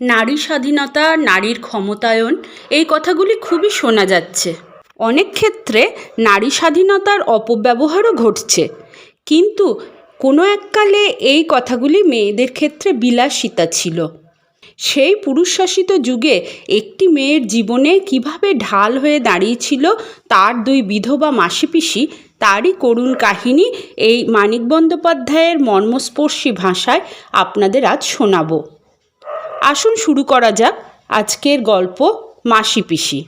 নারী স্বাধীনতা, নারীর ক্ষমতায়ন, এই কথাগুলি খুবই শোনা যাচ্ছে। অনেক ক্ষেত্রে নারী স্বাধীনতার অপব্যবহারও ঘটছে। কিন্তু কোনো এককালে এই কথাগুলি মেয়েদের ক্ষেত্রে বিলাসিতা ছিল। সেই পুরুষশাসিত যুগে একটি মেয়ের জীবনে কীভাবে ঢাল হয়ে দাঁড়িয়েছিল তার দুই বিধবা মাসিপিসি, তারই করুণ কাহিনী এই মানিক বন্দ্যোপাধ্যায়ের মর্মস্পর্শী ভাষায় আপনাদের আজ শোনাবো। আসুন শুরু করা যাক আজকের গল্প মাসি পিসি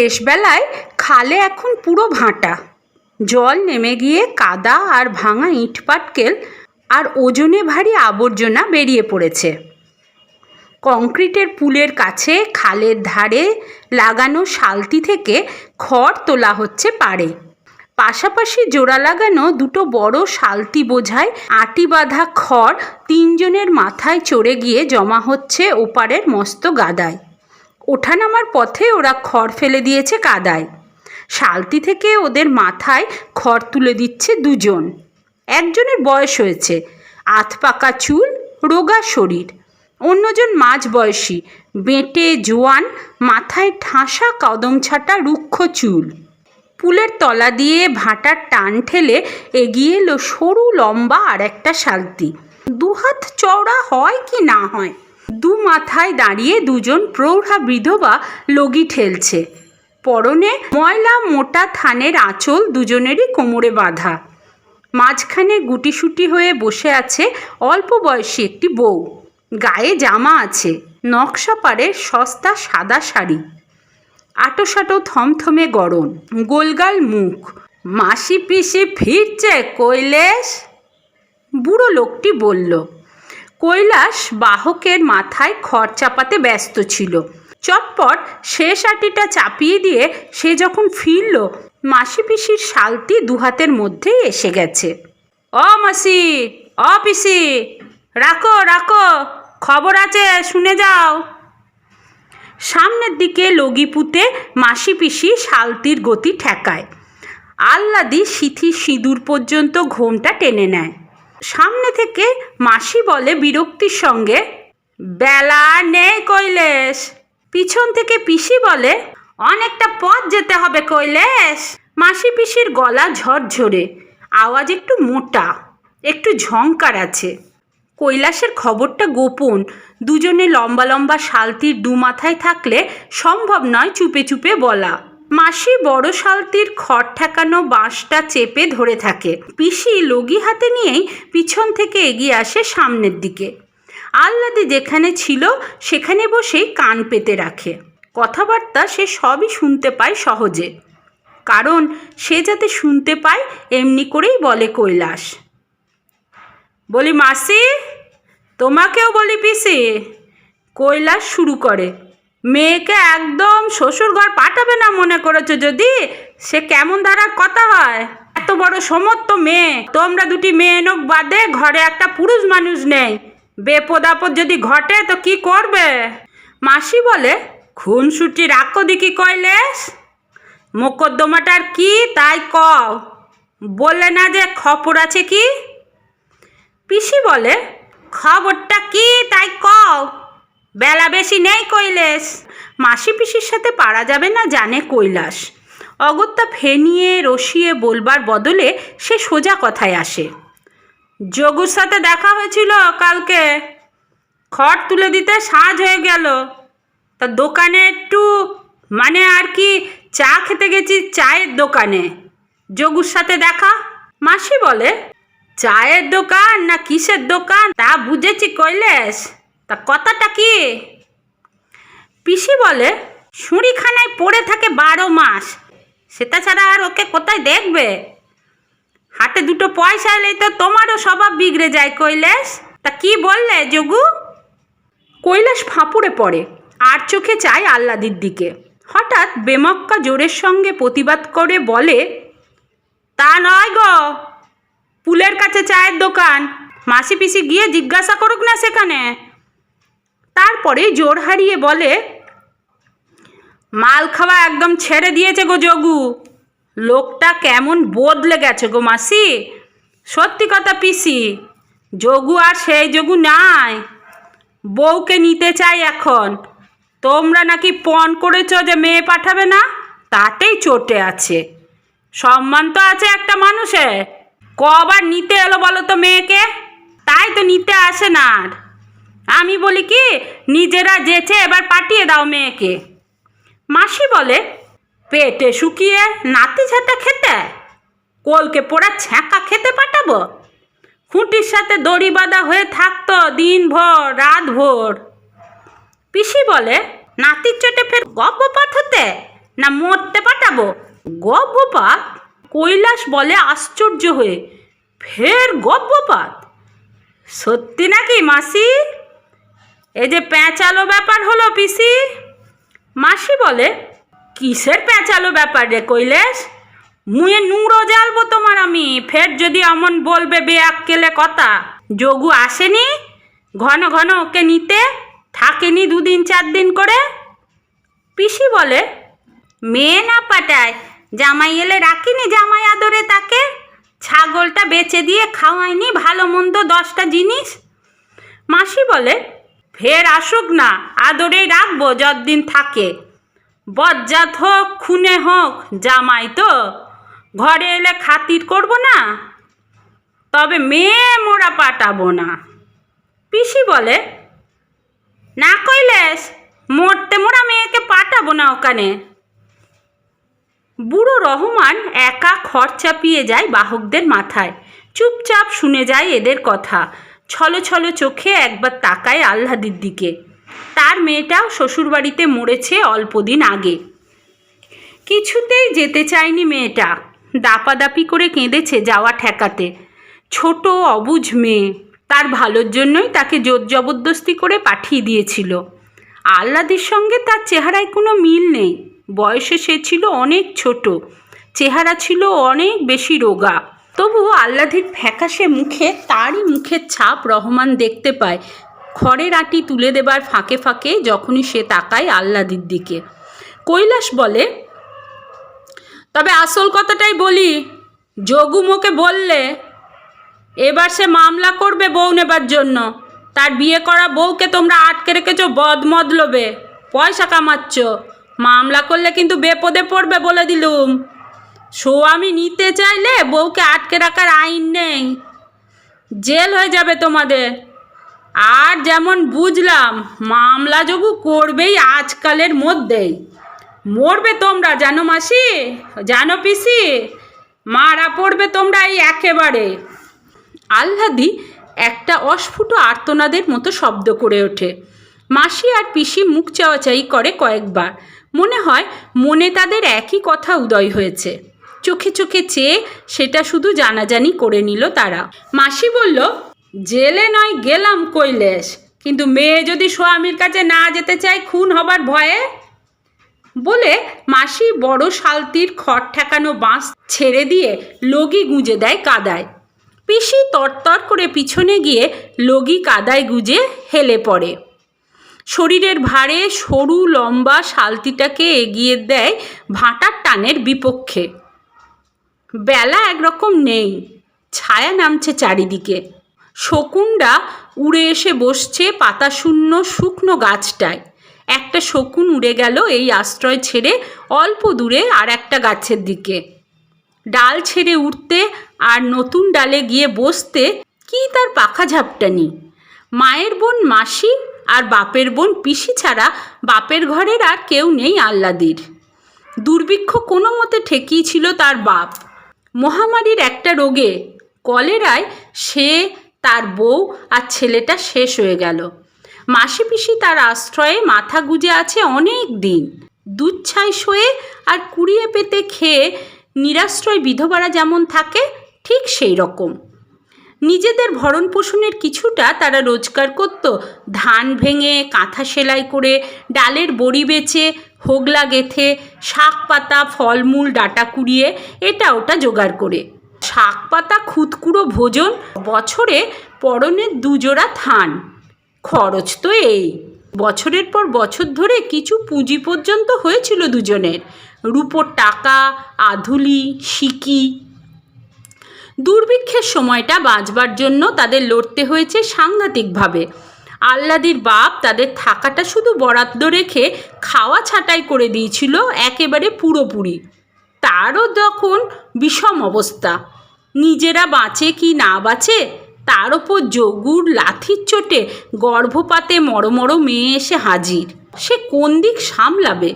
শেষবেলায় খালে এখন পুরো ভাঁটা। জল নেমে গিয়ে কাদা আর ভাঙা ইট পাটকেল আর ওজনে ভারী আবর্জনা বেরিয়ে পড়েছে। কংক্রিটের পুলের কাছে খালের ধারে লাগানো শালতি থেকে খড় তোলা হচ্ছে পাড়ে। পাশাপাশি জোড়া লাগানো দুটো বড় শালতি বোঝায় আটি বাঁধা খড় তিনজনের মাথায় চড়ে গিয়ে জমা হচ্ছে ওপারের মস্ত গাদায়। ওঠানামার পথে ওরা খড় ফেলে দিয়েছে কাদায়। শালতি থেকে ওদের মাথায় খড় তুলে দিচ্ছে দুজন। একজনের বয়স হয়েছে, আধ পাকা চুল, রোগা শরীর। অন্যজন মাঝ বয়সী, বেঁটে, জোয়ান, মাথায় ঠাসা কদম ছাটা রুক্ষ চুল। পুলের তলা দিয়ে ভাটার টান ঠেলে এগিয়ে এলো সরু, লম্বা আর একটা শালতি। দুহাত চওড়া হয় কি না হয়? দু মাথায় দাঁড়িয়ে দুজন প্রৌঢ়া বিধবা লগি ঠেলছে। পরনে ময়লা মোটা থানের আঁচল দুজনেরই কোমরে বাঁধা। মাঝখানে গুটিসুটি হয়ে বসে আছে অল্প বয়সী একটি বউ। গায়ে জামা আছে, নকশা পাড়ের সস্তা সাদা শাড়ি। আটোসাটো থমথমে গরম গোলগাল মুখ। মাসি পিসি ফিরছে, কৈলেশ। বুড়ো লোকটি বলল কৈলাস বাহকের মাথায় খড় চাপাতে ব্যস্ত ছিল। চটপট শেষ আটিটা চাপিয়ে দিয়ে সে যখন ফিরল মাসি পিসির শালটি দুহাতের মধ্যেই এসে গেছে। অ মাসি, অ পিসি, রাখো রাখো, খবর আছে, শুনে যাও। সামনের দিকে লগিপুতে মাসি পিসি শালতির গতি ঠেকায়। আল্লাদি সিথি সিঁদুর পর্যন্ত ঘোমটা টেনে নেয়। সামনে থেকে মাসি বলে বিরক্তির সঙ্গে, বেলা নেই কৈলেশ। পিছন থেকে পিসি বলে, অনেকটা পথ যেতে হবে কৈলেশ। মাসি পিসির গলা ঝরঝরে, আওয়াজ একটু মোটা, একটু ঝংকার আছে। কৈলাসের খবরটা গোপন, দুজনে লম্বা লম্বা শালতির দু মাথায় থাকলে সম্ভব নয় চুপে চুপে বলা। মাসি বড় শালতির খড় ঠেকানো বাঁশটা চেপে ধরে থাকে। পিসি লগি হাতে নিয়েই পিছন থেকে এগিয়ে আসে সামনের দিকে। আল্লাদি যেখানে ছিল, সেখানে বসেই কান পেতে রাখে। কথাবার্তা সে সবই শুনতে পায় সহজে। কারণ সে যাতে শুনতে পায়, এমনি করেই বলে কৈলাস। বলি, মাসি, তোমাকেও বলি পিসি, কৈলাস শুরু করে। মেয়েকে একদম শ্বশুর ঘর পাঠাবে না মনে করেছ যদি? সে কেমন ধারার কথা হয়? এত বড় সমর্থ মেয়ে। তোমরা দুটি মেয়ে নোক বাদে ঘরে একটা পুরুষ মানুষ নেই। বেপদ আপদ যদি ঘটে তো কি করবে? মাসি বলে, খুনসুটি রাখো দেখি কইলেস মোকদ্দমাটার কি তাই কও? বললে না যে খবর আছে কি? পিসি বলে, খবরটা কি তাই কও? বেলা বেশি নেই কৈলেশ। মাসি পিসির সাথে পারা যাবে না জানে কৈলাস। অগত্যা ফেনিয়ে রসিয়ে বলবার বদলে সে সোজা কথায় আসে। যোগুর সাথে দেখা হয়েছিল কালকে। খড় তুলে দিতে সাজ হয়ে গেল। তা দোকানে একটু মানে আর কি চা খেতে গেছি চায়ের দোকানে। যোগুর সাথে দেখা? মাসি বলে, চায়ের দোকান না কিসের দোকান তা বুঝেছি কৈলেশ। তা কথাটা কি? পিসি বলে সুঁড়িখানায় পড়ে থাকে বারো মাস। সেটা ছাড়া আর ওকে কোথায় দেখবে? হাতে দুটো পয়সা এলেই তো তোমারও স্বভাব বিগড়ে যায়, কৈলাস। তা কি বললে, যোগু? কৈলাস ফাঁপুড়ে পড়ে, আর চোখে চায় আল্লাদির দিকে। হঠাৎ বেমক্কা জোরের সঙ্গে প্রতিবাদ করে বলে, তা নয় গো, পুলের কাছে চায়ের দোকান। মাসি পিসি গিয়ে জিজ্ঞাসা করুক না সেখানে। তারপরে জোর হারিয়ে বলে, মাল খাওয়া একদম ছেড়ে দিয়েছে গো যোগু। লোকটা কেমন বদলে গেছে গো মাসি। সত্যি কথা পিসি, যোগু আর সেই যোগু নাই। বউকে নিতে চাই এখন। তোমরা নাকি পণ করেছ যে মেয়ে পাঠাবে না? তাতেই চটে আছে। সম্মান তো আছে একটা মানুষের। কবার নিতে এলো বলো তো মেয়েকে? তাই তো নিতে আসে না আর। আমি বলি কি, নিজেরা যেচে এবার পাঠিয়ে দাও মেয়েকে। মাসি বলে, পেটে শুকিয়ে নাতি ঝাঁটা খেতে? কোলকে পোড়া ছ্যাঁকা খেতে পাঠাবো? খুঁটির সাথে দড়ি বাঁধা হয়ে থাকতো দিন ভর রাত ভোর পিসি বলে, নাতির চোটে ফের গর্ভপাত হতে? না মরতে পাঠাবো? গর্ভপাত কৈলাস বলে, আশ্চর্য হয়ে, ফের গর্ভপাত সত্যি নাকি মাসি? এ যে প্যাঁচালো ব্যাপার হলো পিসি। মাসি বলে, কিসের প্যাঁচালো ব্যাপার রে কৈলেশ? মুয়ে নুড়ো জ্বালবো তোমার আমি, ফের যদি অমন বলবে বেয়াক্কেলে কথা। যোগু আসেনি? ঘন ঘন ওকে নিতে? থাকেনি দুদিন, চার দিন করে? পিসি বলে, মেয়ে না পাটায়, জামাই এলে রাখিনি জামাই আদরে তাকে? ছাগলটা বেচে দিয়ে খাওয়ায়নি ভালো মন্দ দশটা জিনিস? মাসি বলে ফের আসুক না আদরেই রাখব যতদিন থাকে। বজ্জাত হোক, খুনে হোক, জামাই তো, ঘরে এলে খাতির করব না, তবে মেয়ে মোরা পাঠাবো না। পিসি বলে, না কইলেস, মরতে মোরা মেয়েকে পাঠাবো না ওখানে। বুড়ো রহমান একা খড় চাপিয়ে যায় বাহকদের মাথায়, চুপচাপ শুনে যায় এদের কথা। ছলো ছলো চোখে একবার তাকায় আহ্লাদির দিকে। তার মেয়েটাও শ্বশুরবাড়িতে মরেছে অল্পদিন আগে। কিছুতেই যেতে চায়নি মেয়েটা। দাপাদাপি করে কেঁদেছে যাওয়া ঠেকাতে। ছোট, অবুঝ মেয়ে। তার ভালোর জন্যই তাকে জোর জবরদস্তি করে পাঠিয়ে দিয়েছিল। আহ্লাদের সঙ্গে তার চেহারায় কোনো মিল নেই। বয়সে সে ছিল অনেক ছোট। চেহারা ছিল অনেক বেশি রোগা। তবুও আহ্লাদের ফ্যাকাশে মুখে, তারই মুখের ছাপ রহমান দেখতে পায়। খড়ের আটি তুলে দেবার ফাঁকে ফাঁকে যখনই সে তাকায় আহ্লাদির দিকে। কৈলাস বলে, তবে আসল কথাটাই বলি যোগুমোকে বললে এবার সে মামলা করবে বউ নেবার জন্য। তার বিয়ে করা বউকে তোমরা আটকে রেখেছো বদমদলবে। পয়সা কামাচ্ছ। মামলা করলে কিন্তু বেপদে পড়বে বলে দিলুম। স্বামী নিতে চাইলে বউকে আটকে রাখার আইন নেই। জেল হয়ে যাবে তোমাদের। আর যেমন বুঝলাম, মামলা যোগু করবেই আজকালের মধ্যেই। মরবে তোমরা, জানো মাসি? জানো পিসি? মারা পড়বে তোমরা এই একেবারে। আহ্লাদি একটা অস্ফুট আর্তনাদের মতো শব্দ করে ওঠে। মাসি আর পিসি মুখ চাওয়াচাই করে কয়েকবার। মনে হয় মনে তাদের একই কথা উদয় হয়েছে। চোখে চোখে চেয়ে সেটা শুধু জানাজানি করে নিল তারা। মাসি বলল, জেলে নয়, গেলাম কৈলেশ। কিন্তু মেয়ে যদি স্বামীর কাছে না যেতে চায়, খুন হবার ভয়ে? বলে মাসি বড় শালতির খড় ঠেকানো বাঁশ ছেড়ে দিয়ে লগি গুঁজে দেয় কাদায়। পিসি তরতর করে পিছনে গিয়ে লগি কাদায় গুঁজে হেলে পড়ে। শরীরের ভারে সরু লম্বা শালতিটাকে এগিয়ে দেয় ভাঁটার টানের বিপক্ষে। বেলা একরকম নেই। ছায়া নামছে চারিদিকে। শকুনরা উড়ে এসে বসছে পাতাশূন্য শুকনো গাছটায়। একটা শকুন উড়ে গেল এই আশ্রয় ছেড়ে অল্প দূরে আর একটা গাছের দিকে। ডাল ছেড়ে উঠতে আর নতুন ডালে গিয়ে বসতে কি তার পাখা ঝাপটানি? মায়ের বোন মাসি আর বাপের বোন পিসি ছাড়া বাপের ঘরের আর কেউ নেই আহ্লাদির। দুর্ভিক্ষ কোনো মতে ঠেকিয়েছিল তার বাপ। মহামারীর একটা রোগে কলেরায় সে, তার বউ আর ছেলেটা শেষ হয়ে গেল। মাসি পিসি তার আশ্রয়ে মাথা গুজে আছে অনেক দিন। দুধ ছাই শোয়ে আর কুড়িয়ে পেতে খেয়ে নিরাশ্রয় বিধবারা যেমন থাকে, ঠিক সেই রকম। নিজেদের ভরণ পোষণের কিছুটা তারা রোজগার করত। ধান ভেঙে, কাঁথা সেলাই করে, ডালের বড়ি বেচে হোগলা গেথে শাক পাতা, ফলমূল, ডাটা কুড়িয়ে এটা ওটা জোগাড় করে। শাক পাতা খুদকুড়ো ভোজন, বছরে পরনের দুজোড়া থান খরচ তো এই। বছরের পর বছর ধরে কিছু পুঁজি পর্যন্ত হয়েছিল দুজনের। রূপোর টাকা, আধুলি, সিকি। দুর্ভিক্ষের সময়টা বাঁচবার জন্য তাদের লড়তে হয়েছে সাংঘাতিকভাবে। আল্লাদির বাপ তাদের থাকাটা শুধু বরাদ্দ রেখে খাওয়া ছাঁটাই করে দিয়েছিল একেবারে পুরোপুরি। তারও তখন বিষম অবস্থা। নিজেরা বাঁচে কি না বাঁচে, তার ওপর যোগুর লাথির চোটে গর্ভপাতে মরমর মেয়ে এসে হাজির। সে কোন দিক সামলাবে?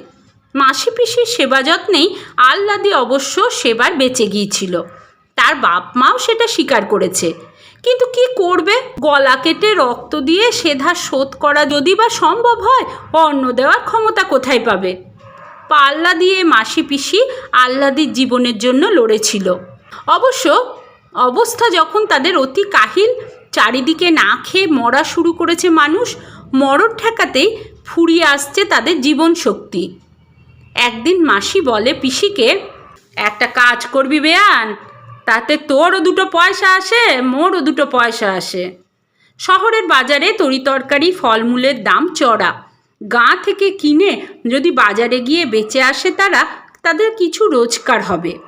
মাসি পিসির সেবা যত্নেই আহ্লাদি অবশ্য সেবার বেঁচে গিয়েছিল। তার বাপ মাও সেটা স্বীকার করেছে। কিন্তু কি করবে? গলা কেটে রক্ত দিয়ে সেধা শোধ করা যদি বা সম্ভব হয়, অন্ন দেওয়ার ক্ষমতা কোথায় পাবে? পাল্লা দিয়ে মাসি পিসি আহ্লাদির জীবনের জন্য লড়েছিল। অবশ্য অবস্থা যখন তাদের অতি কাহিল, চারিদিকে না খেয়ে মরা শুরু করেছে মানুষ, মরণ ঠেকাতেই ফুরিয়ে আসছে তাদের জীবন শক্তি। একদিন মাসি বলে, পিসিকে, একটা কাজ করবি বেয়ান তাতে তোরও দুটো পয়সা আসে, মোরও দুটো পয়সা আসে। শহরের বাজারে তরিতরকারি ফলমূলের দাম চড়া। গাঁ থেকে কিনে যদি বাজারে গিয়ে বেঁচে আসে তারা, তাদের কিছু রোজগার হবে।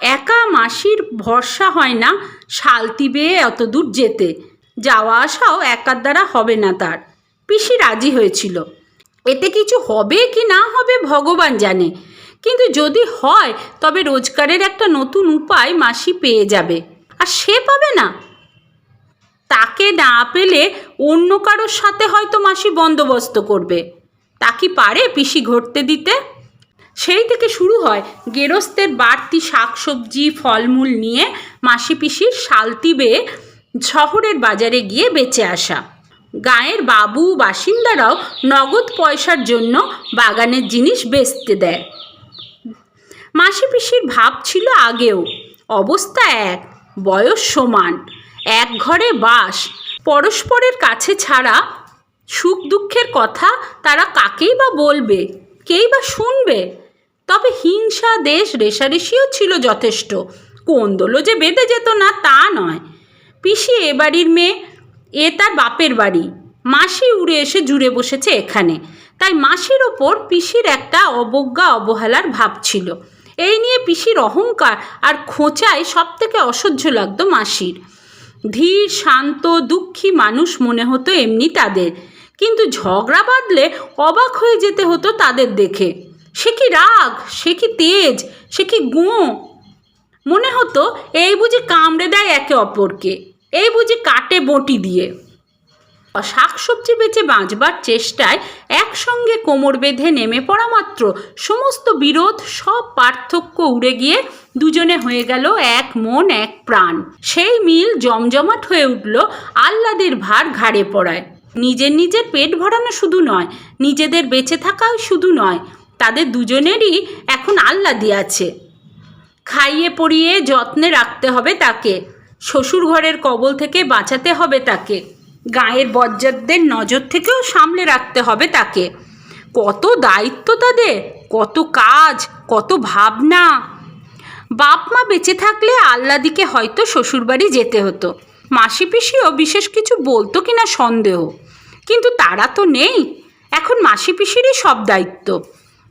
একা মাসির ভরসা হয় না শালতি বেয়ে অত দূর যেতে। যাওয়া আসাও একার দ্বারা হবে না তার। পিসি রাজি হয়েছিল। এতে কিছু হবে কি না হবে ভগবান জানে। কিন্তু যদি হয়, তবে রোজগারের একটা নতুন উপায় মাসি পেয়ে যাবে। আর সে পাবে না। তাকে না পেলে অন্য কারোর সাথে হয়তো মাসি বন্দোবস্ত করবে। তা কি পারে পিসি ঘটতে দিতে? সেই থেকে শুরু হয় গেরস্তের বাড়তি শাকসবজি, ফলমূল নিয়ে মাসি পিসির শালতি বেয়ে শহরের বাজারে গিয়ে বেঁচে আসা। গায়ের বাবু, বাসিন্দারাও নগদ পয়সার জন্য বাগানের জিনিস বেচতে দেয়। মাসি পিসির ভাব ছিল আগেও। অবস্থা এক, বয়স সমান, এক ঘরে বাস, পরস্পরের কাছে ছাড়া। সুখ দুঃখের কথা তারা কাকেই বা বলবে, কেই বা শুনবে? তবে হিংসা, দেশ, রেশারেশিও ছিল যথেষ্ট। কোন্দলও যে বেঁধে যেত না তা নয়। পিসি এ বাড়ির মেয়ে, এ তার বাপের বাড়ি। মাসি উড়ে এসে জুড়ে বসেছে এখানে। তাই মাসির ওপর পিসির একটা অবজ্ঞা, অবহেলার ভাব ছিল। এই নিয়ে পিসির অহংকার আর খোঁচায় সব থেকে অসহ্য লাগতো মাসির। ধীর, শান্ত, দুঃখী মানুষ মনে হতো এমনি তাদের। কিন্তু ঝগড়া বাঁধলে অবাক হয়ে যেতে হতো তাদের দেখে। সে কি রাগ? সে কি তেজ? সে কি গুঁ মনে হতো এই বুঝি কামড়ে দেয় একে অপরকে। এই বুঝি কাটে বটি দিয়ে। শাকসবজি বেচে বাঁচবার চেষ্টায় একসঙ্গে কোমর বেঁধে নেমে পড়া মাত্র। সমস্ত বিরোধ, সব পার্থক্য উড়ে গিয়ে দুজনে হয়ে গেল এক মন, এক প্রাণ। সেই মিল জমজমাট হয়ে উঠল আহ্লাদের ভার ঘাড়ে পড়ায়। নিজের নিজের পেট ভরানো শুধু নয়, নিজেদের বেঁচে থাকাও শুধু নয়, তাদের দুজনেরই এখন আহ্লাদি আছে। খাইয়ে পরিয়ে যত্নে রাখতে হবে তাকে শ্বশুর ঘরের কবল থেকে বাঁচাতে হবে তাকে। গায়ের বজ্জাতদের নজর থেকেও সামলে রাখতে হবে তাকে। কত দায়িত্ব তাদের, কত কাজ, কত ভাবনা। বাপ মা বেঁচে থাকলে আল্লাদিকে হয়তো শ্বশুরবাড়ি যেতে হতো। মাসি পিসিও বিশেষ কিছু বলতো কিনা সন্দেহ। কিন্তু তারা তো নেই। এখন মাসি পিসিরই সব দায়িত্ব।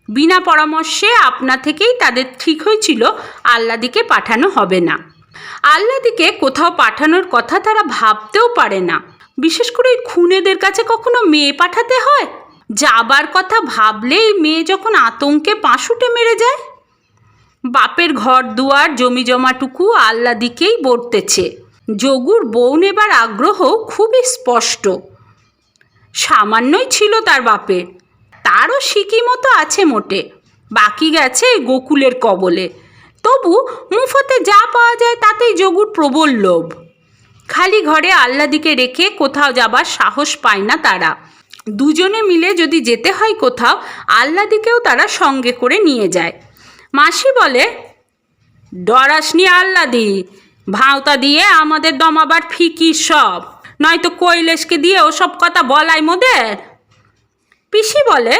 বিনা পরামর্শে আপনা থেকেই তাদের ঠিক হয়েছিল আল্লাদিকে পাঠানো হবে না। আল্লাদিকে কোথাও পাঠানোর কথা তারা ভাবতেও পারে না। বিশেষ করে ওই খুনেদের কাছে কখনো মেয়ে পাঠাতে হয়? যাবার কথা ভাবলেই মেয়ে যখন আতঙ্কে পাঁশুটে মেরে যায়। বাপের ঘর দুয়ার জমি জমাটুকু আল্লাদিকেই বর্তেছে। যোগুর বউ নেবার আগ্রহ খুবই স্পষ্ট। সামান্যই ছিল তার বাপের। তারও সিকি মতো আছে মোটে। বাকি গেছে গোকুলের কবলে। তবু মুফতে যা পাওয়া যায় তাতেই যোগুর প্রবল লোভ। খালি ঘরে আল্লাদিকে রেখে কোথাও যাবার সাহস পায় না তারা। দুজনে মিলে যদি যেতে হয় কোথাও আল্লাদিকেও তারা সঙ্গে করে নিয়ে যায়। মাসি বলে, ডরাসনি আল্লাদি ভাঁওতা দিয়ে আমাদের দমাবার ফিকি সব। নয়তো কৈলেশকে দিয়ে ওসব কথা বলাই মোদের? পিসি বলে,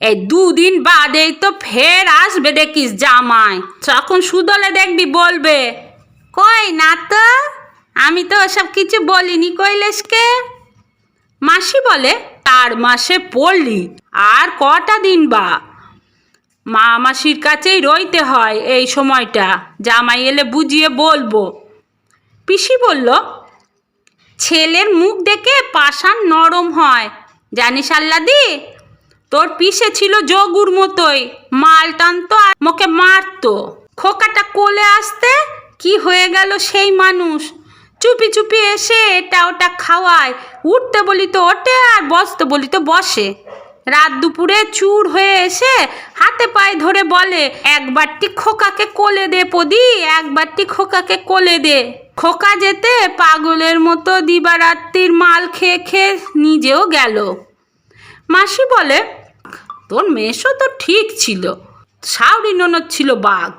এই দুদিন বাদেই তো ফের আসবে দেখিস জামাই। তখন সুদলে দেখবি বলবে, কই না তো আমি তো ওসব কিছু বলিনি কৈলেশকে মাসি বলে, তার মাসে পড়লি। আর কটা দিন বা? মা মাসির কাছেই রইতে হয় এই সময়টা। জামাই এলে বুঝিয়ে বলব। পিসি বলল, ছেলের মুখ দেখে পাষাণ নরম হয়। জানিস আল্লাদি, তোর পিসে ছিল যোগুর মতোই। মাল টানতো আর মোকে মারতো। খোকাটা কোলে আসতে কি হয়ে গেল সেই মানুষ? চুপি চুপি এসে এটা ওটা খাওয়ায়। উঠতে বলি তো ওঠে আর বসতে বলি তো বসে। রাত দুপুরে চুর হয়ে এসে হাতে পায়ে ধরে বলে একবারটি খোকাকে কোলে দে পদি একবারটি খোকাকে কোলে দে। খোকা যেতে পাগলের মতো দিবারাত্রির মাল খেয়ে খেয়ে নিজেও গেল। মাসি বলে, তোর মেশো তো ঠিক ছিল। সাউরি ননদ ছিল বাঘ।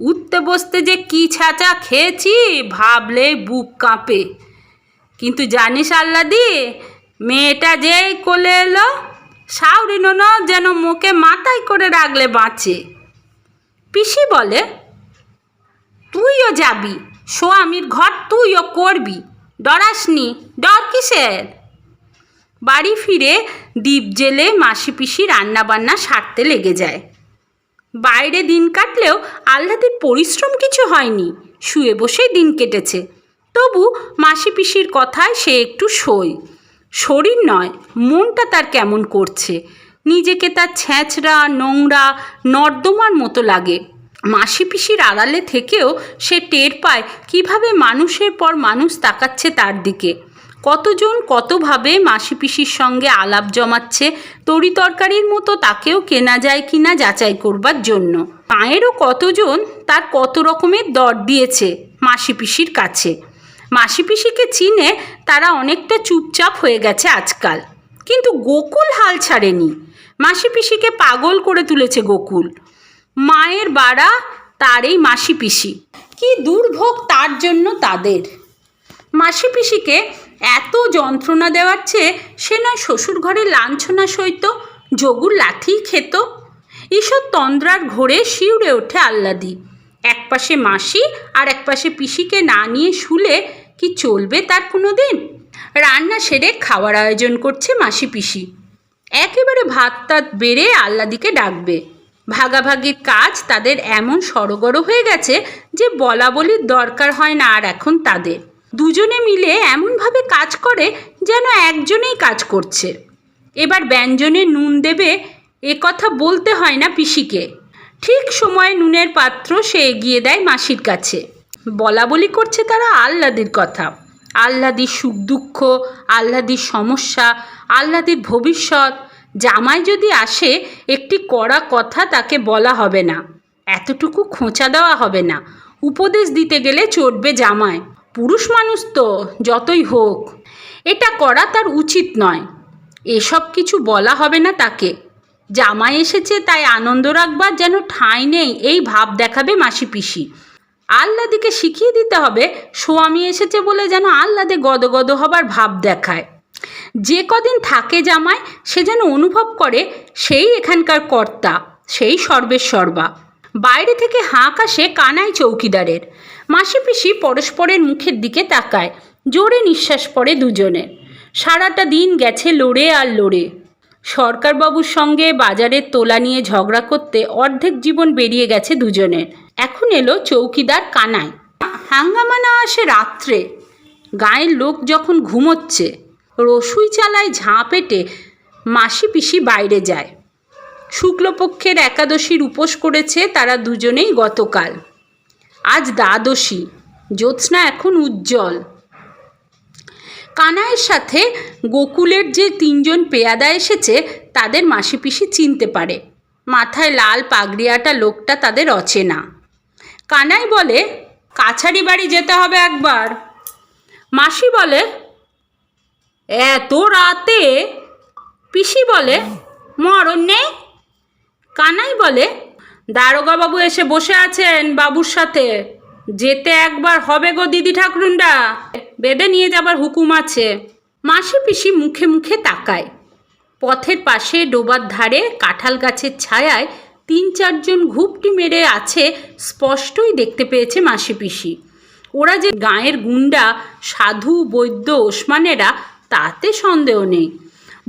উঠতে বসতে যে কি ছাঁচা খেয়েছি, ভাবলে বুক কাঁপে। কিন্তু জানিস আল্লাদি মেয়েটা যেই কোলে এলো, সাউরি ননদ যেন মুখে মাথায় করে রাখলে বাঁচে। পিসি বলে, তুইও যাবি, স্বামীর ঘর তুইও করবি, ডরাসনি, ডর কিসের? বাড়ি ফিরে দ্বীপ জেলে মাসি পিসি রান্নাবান্না সারতে লেগে যায়। বাইরে দিন কাটলেও আহ্লাদের পরিশ্রম কিছু হয়নি। শুয়ে বসেই দিন কেটেছে। তবু মাসি পিসির কথায় সে একটু সই। শরীর নয়, মনটা তার কেমন করছে। নিজেকে তার ছ্যাঁচড়া, নোংরা, নর্দমার মতো লাগে। মাসি পিসির আড়ালে থেকেও সে টের পায় কীভাবে মানুষের পর মানুষ তাকাচ্ছে তার দিকে। কতজন কতভাবে মাসি পিসির সঙ্গে আলাপ জমাচ্ছে, তরি তরকারির মতো তাকেও কেনা যায় কিনা যাচাই করবার জন্য। মায়েরও কতজন তার কত রকমের দর দিয়েছে মাসি পিসির কাছে। মাসি পিসিকে চিনে তারা অনেকটা চুপচাপ হয়ে গেছে আজকাল। কিন্তু গোকুল হাল ছাড়েনি। মাসি পিসিকে পাগল করে তুলেছে গোকুল। মায়ের বাড়া তার এই মাসি পিসি কি দুর্ভোগ তার জন্য তাদের। মাসি পিসিকে এত যন্ত্রণা দেওয়ার চেয়ে সে নয় শ্বশুর ঘরে লাঞ্ছনা সইত, যোগুর লাথি খেত। ঈষৎ তন্দ্রার ঘোরে শিউরে ওঠে আহ্লাদি। এক পাশে মাসি আর এক পাশে পিসিকে না নিয়ে শুলে কি চলবে তার কোনো দিন রান্না সেরে খাওয়ার আয়োজন করছে মাসি পিসি। একেবারে ভাত টাত বেড়ে আহ্লাদিকে ডাকবে। ভাগাভাগির কাজ তাদের এমন সড়গড় হয়ে গেছে যে বলা বলির দরকার হয় না আর এখন তাদের। দুজনে মিলে এমনভাবে কাজ করে যেন একজনেই কাজ করছে। এবার ব্যঞ্জনে নুন দেবে, এ কথা বলতে হয় না পিসিকে। ঠিক সময়ে নুনের পাত্র সে এগিয়ে দেয় মাসির কাছে। বলা বলি করছে তারা আহ্লাদির কথা। আহ্লাদির সুখ দুঃখ, আহ্লাদির সমস্যা, আহ্লাদির ভবিষ্যৎ। জামাই যদি আসে, একটি কড়া কথা তাকে বলা হবে না। এতটুকু খোঁচা দেওয়া হবে না। উপদেশ দিতে গেলে চটবে জামায় পুরুষ মানুষ তো যতই হোক, এটা করা তার উচিত নয়। এসব কিছু বলা হবে না তাকে। জামাই এসেছে, তাই আনন্দ রাখবার যেন ঠাঁই নেই, এই ভাব দেখাবে মাসি পিসি। আহ্লাদিকে শিখিয়ে দিতে হবে স্বামী এসেছে বলে যেন আহ্লাদে গদগদ হবার ভাব দেখায়। যে কদিন থাকে জামায় সে যেন অনুভব করে, সেই এখানকার কর্তা, সেই সর্বেশ্বরবা। বাইরে থেকে হাঁক আসে কানাই চৌকিদারের। মাসি পিসি পরস্পরের মুখের দিকে তাকায়, জোরে নিঃশ্বাস পড়ে দুজনের। সারাটা দিন গেছে লড়ে আর লড়ে। সরকারবাবুর সঙ্গে বাজারের তোলা নিয়ে ঝগড়া করতে অর্ধেক জীবন বেরিয়ে গেছে দুজনের। এখন এলো চৌকিদার কানাই। হাঙ্গামা না আসে রাত্রে। গায়ের লোক যখন ঘুমোচ্ছে, রসুই চালায় ঝাঁ পেটে মাসি পিসি বাইরে যায়। শুক্লপক্ষের একাদশীর উপোস করেছে তারা দুজনেই গতকাল। আজ দ্বাদশী, জ্যোৎস্না এখন উজ্জ্বল। কানাইয়ের সাথে গোকুলের যে তিনজন পেয়াদা এসেছে, তাদের মাসি পিসি চিনতে পারে। মাথায় লাল পাগড়িয়াটা লোকটা তাদের অচেনা। কানাই বলে, কাছারি বাড়ি যেতে হবে একবার। মাসি বলে, এত রাতে? পিসি বলে, মরণ নেই? কানাই বলে, দারোগাবাবু এসে বসে আছেন বাবুর সাথে। যেতে একবার হবে গো দিদি ঠাকুরুন্ডা বেঁধে নিয়ে যাবার হুকুম আছে। মাসি পিসি মুখে মুখে তাকায়। পথের পাশে ডোবার ধারে কাঁঠাল গাছের ছায়ায় তিন চারজন ঘুপটি মেরে আছে স্পষ্টই দেখতে পেয়েছে মাসি পিসি। ওরা যে গাঁয়ের গুন্ডা, সাধু, বৈদ্য, ওসমানেরা, তাতে সন্দেহ নেই।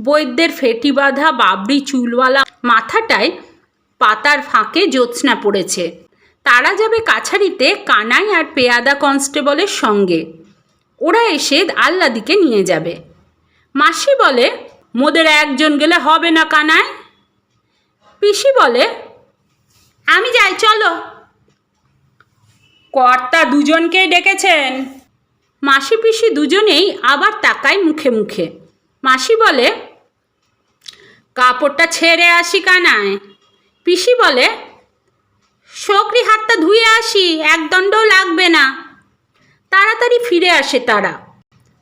বৈদ্যের ফেটি বাঁধা বাবরি চুলওয়ালা মাথাটায় পাতার ফাঁকে জ্যোৎস্না পড়েছে। তারা যাবে কাছারিতে কানাই আর পেয়াদা কনস্টেবলের সঙ্গে। ওরা এসে আল্লাদিকে নিয়ে যাবে। মাসি বলে, মোদের একজন গেলে হবে না কানায় পিসি বলে, আমি যাই, চলো। কর্তা দুজনকেই ডেকেছেন? মাসি পিসি দুজনেই আবার তাকায় মুখে মুখে। মাসি বলে, কাপড়টা ছেড়ে আসি কানায় পিসি বলে, শকরি হাতটা ধুয়ে আসি, এক দণ্ডও লাগবে না। তাড়াতাড়ি ফিরে আসে তারা।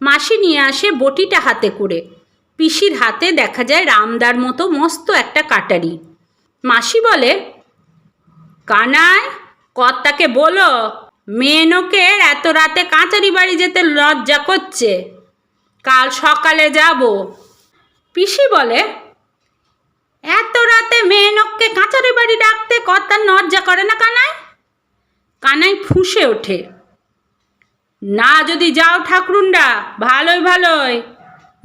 মাসি নিয়ে আসে বটিটা হাতে করে। পিসির হাতে দেখা যায় রামদার মতো মস্ত একটা কাটারি। মাসি বলে কানায় কর্তাকে বলো মেয়েনোকে এত রাতে কাঁচারি বাড়ি যেতে লজ্জা করছে। কাল সকালে যাব। পিসি বলে এত রাতে মেয়েনককে কাঁচারি বাড়ি ডাকতে কর্তার নজ্জা করে না কানাই? কানাই ফুঁসে ওঠে। না যদি যাও ঠাকুরুন্ডা ভালোই ভালোই।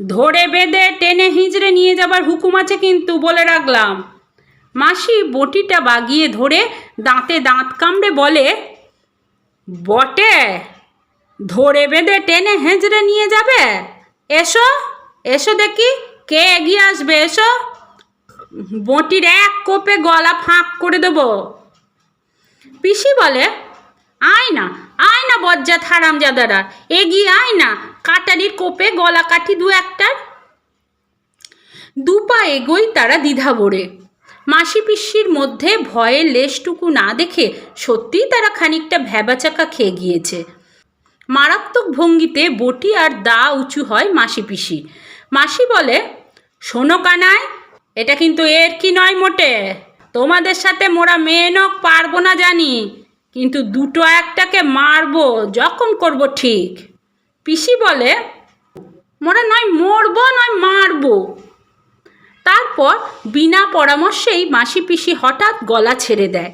ধরে বেঁধে টেনে হিঁচড়ে নিয়ে যাবার হুকুম আছে কিন্তু বলে রাখলাম। মাসি বটিটা বাগিয়ে ধরে দাঁতে দাঁত কামড়ে বলে, বটে, ধরে বেঁধে টেনে হেঁচড়ে নিয়ে যাবে? এসো এসো দেখি, কে এগিয়ে আসবে, এসো। বটির এক কোপে গলা ফাঁক করে দেবো। পিসি বলে, আয় না আয় না বজ্জাত হারামজাদারা, এগিয়ে আয় না, কাটারির কোপে গলা কাঠি দু একটার। দুপা এগোই তারা দ্বিধা ভরে। মাসি পিসির মধ্যে ভয়ের লেশটুকু না দেখে সত্যিই তারা খানিকটা ভ্যাবাচাকা খেয়ে গিয়েছে। মারাত্মক ভঙ্গিতে বটি আর দা উঁচু হয় মাসি পিসি মাসি বলে, শোনো কানায় এটা কিন্তু এর কি নয় মোটে? তোমাদের সাথে মোরা মেয়েনক পারব না জানি, কিন্তু দুটো একটাকে মারবো যখন করব ঠিক। পিসি বলে, মোরা নয় মরবো, নয় মারবো। তারপর বিনা পরামর্শেই মাসি পিসি হঠাৎ গলা ছেড়ে দেয়।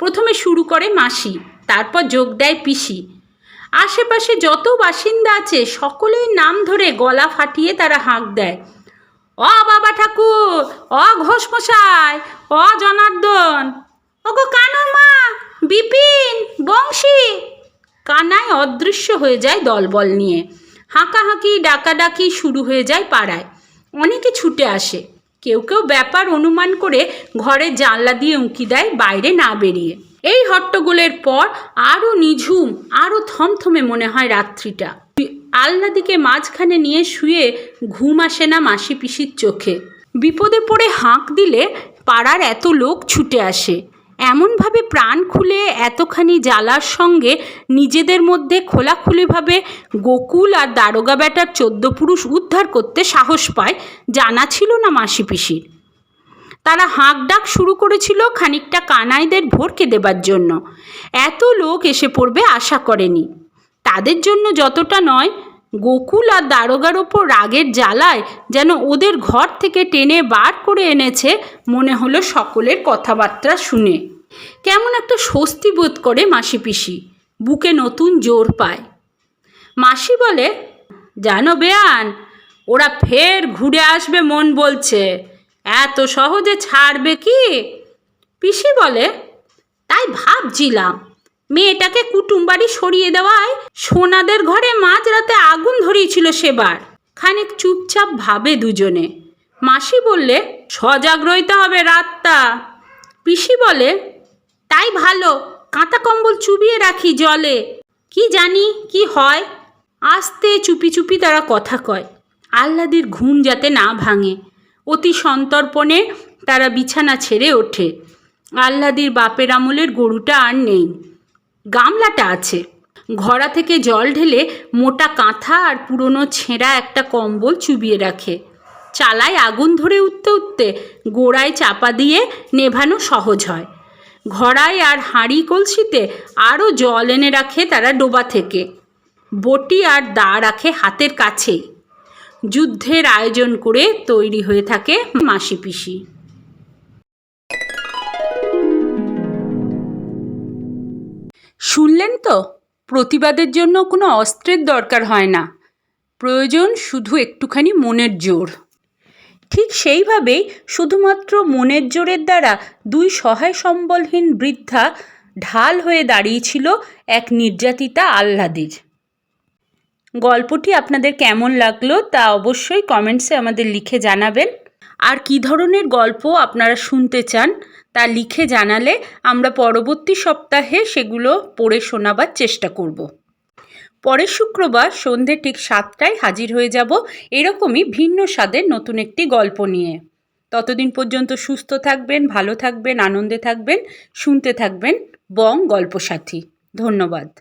প্রথমে শুরু করে মাসি, তারপর যোগ দেয় পিসি। আশেপাশে যত বাসিন্দা আছে সকলেই নাম ধরে গলা ফাটিয়ে তারা হাঁক দেয়। অ বাবা ঠাকুর, অ ঘোষ মশাই অ জনার্দন। ওগো কানুর মা, বিপিন, বংশী। কানায় অদৃশ্য হয়ে যায় দলবল নিয়ে। হাঁকাহাঁকি, ডাকাডাকি শুরু হয়ে যায় পাড়ায়। অনেকে ছুটে আসে। কেউ কেউ ব্যাপার অনুমান করে ঘরের জানলা দিয়ে উঁকি দেয় বাইরে না বেরিয়ে। এই হট্টগোলের পর আরও নিঝুম আরও থমথমে মনে হয় রাত্রিটা। আল্লাদিকে মাঝখানে নিয়ে শুয়ে ঘুম আসে না মাসি পিসির চোখে। বিপদে পড়ে হাঁক দিলে পাড়ার এত লোক ছুটে আসে। এমনভাবে প্রাণ খুলে এতখানি জ্বালার সঙ্গে নিজেদের মধ্যে খোলাখুলিভাবে গোকুল আর দারোগা বেটার চোদ্দ পুরুষ উদ্ধার করতে সাহস পায়, জানা ছিল না মাসি পিসির। তারা হাঁক ডাক শুরু করেছিল খানিকটা কানাইদের ভরকে দেবার জন্য। এত লোক এসে পড়বে আশা করেনি। তাদের জন্য যতটা নয়, গোকুল আর দারোগার ওপর রাগের জ্বালায় যেন ওদের ঘর থেকে টেনে বার করে এনেছে মনে হলো সকলের কথাবার্তা শুনে। কেমন একটা স্বস্তি বোধ করে মাসি পিসি, বুকে নতুন জোর পায়। মাসি বলে, জানো বেয়ান, ওরা ফের ঘুরে আসবে মন বলছে, এত সহজে ছাড়বে কি? পিসি বলে, তাই ভাবছিলাম মেয়েটাকে কুটুম বাড়ি সরিয়ে দেওয়ায় সোনাদের ঘরে মাঝরাতে আগুন ধরিয়েছিল সেবার। খানিক চুপচাপ ভাবে দুজনে। মাসি বললে, সজাগ রইতে হবে রাতটা। পিসি বলে, তাই ভালো, কাঁথা কম্বল চুবিয়ে রাখি জলে। কি জানি কি হয়? আস্তে চুপি চুপি তারা কথা কয়। আহ্লাদির ঘুম যাতে না ভাঙে, অতি সন্তর্পণে তারা বিছানা ছেড়ে ওঠে। আহ্লাদির বাপের আমলের গরুটা আর নেই। গামলাটা আছে। ঘড়া থেকে জল ঢেলে মোটা কাঁথা আর পুরনো ছেঁড়া একটা কম্বল চুবিয়ে রাখে। চালায় আগুন ধরে উঠতে উঠতে গোড়ায় চাপা দিয়ে নেভানো সহজ হয়। ঘড়ায় আর হাঁড়ি কলসিতে আরও জল এনে রাখে তারা ডোবা থেকে। বটি আর দা রাখে হাতের কাছেই। যুদ্ধের আয়োজন করে তৈরি হয়ে থাকে মাসি পিসি শুনলেন তো? প্রতিবাদের জন্য কোনো অস্ত্রের দরকার হয় না। প্রয়োজন শুধু একটুখানি মনের জোর। ঠিক সেইভাবেই শুধুমাত্র মনের জোরের দ্বারা দুই সহায় সম্বলহীন বৃদ্ধা ঢাল হয়ে দাঁড়িয়েছিল এক নির্যাতিতা আহ্লাদের। গল্পটি আপনাদের কেমন লাগল তা অবশ্যই কমেন্টসে আমাদের লিখে জানাবেন। আর কী ধরনের গল্প আপনারা শুনতে চান তা লিখে জানালে আমরা পরবর্তী সপ্তাহে সেগুলো পড়ে শোনাবার চেষ্টা করব। পরের শুক্রবার সন্ধে ঠিক সাতটায় হাজির হয়ে যাব এরকমই ভিন্ন স্বাদের নতুন একটি গল্প নিয়ে। ততদিন পর্যন্ত সুস্থ থাকবেন, ভালো থাকবেন, আনন্দে থাকবেন, শুনতে থাকবেন বং গল্পসাথী। ধন্যবাদ।